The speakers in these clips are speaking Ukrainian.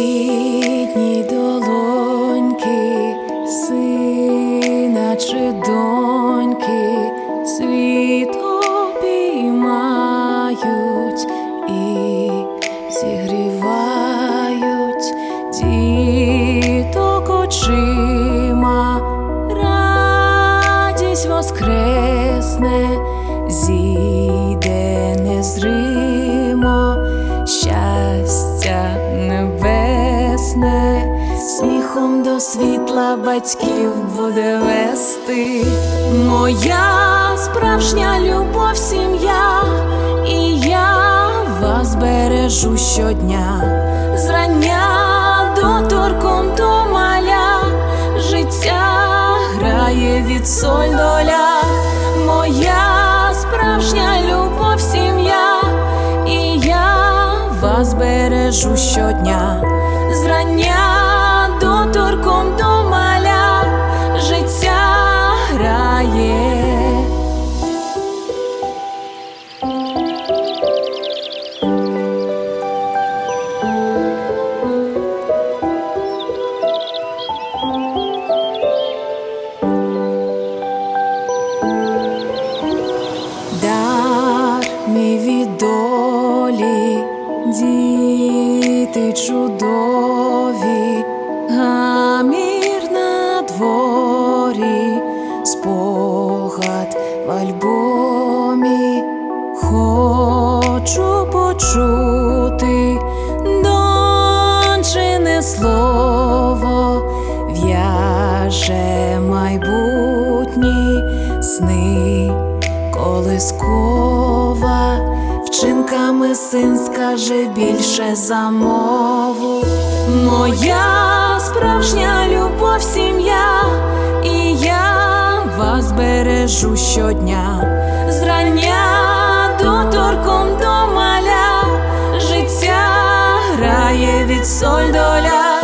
Рідні долоньки, сина чи доньки, світ обіймають і зігрівають діток очима, радість воскресне, зійде не зри. До світла батьків буде вести. Моя справжня любов, сім'я, і я вас бережу щодня, зрання доторком до маля, життя грає від соль доля, моя справжня любов, сім'я, і я вас бережу щодня, зрання діти чудові, гамір на дворі, спогад в альбомі, Хочу почути. Дончине слово, в'яже майбутні сни. Колискова, вчинками син скаже більше за мову. Моя справжня любов, сім'я, і я вас бережу щодня, зрання соль доля,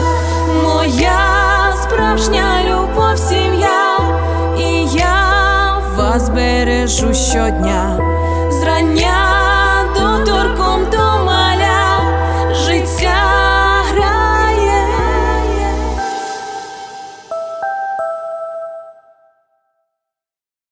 моя справжня любов, сім'я, і я вас бережу щодня, зрання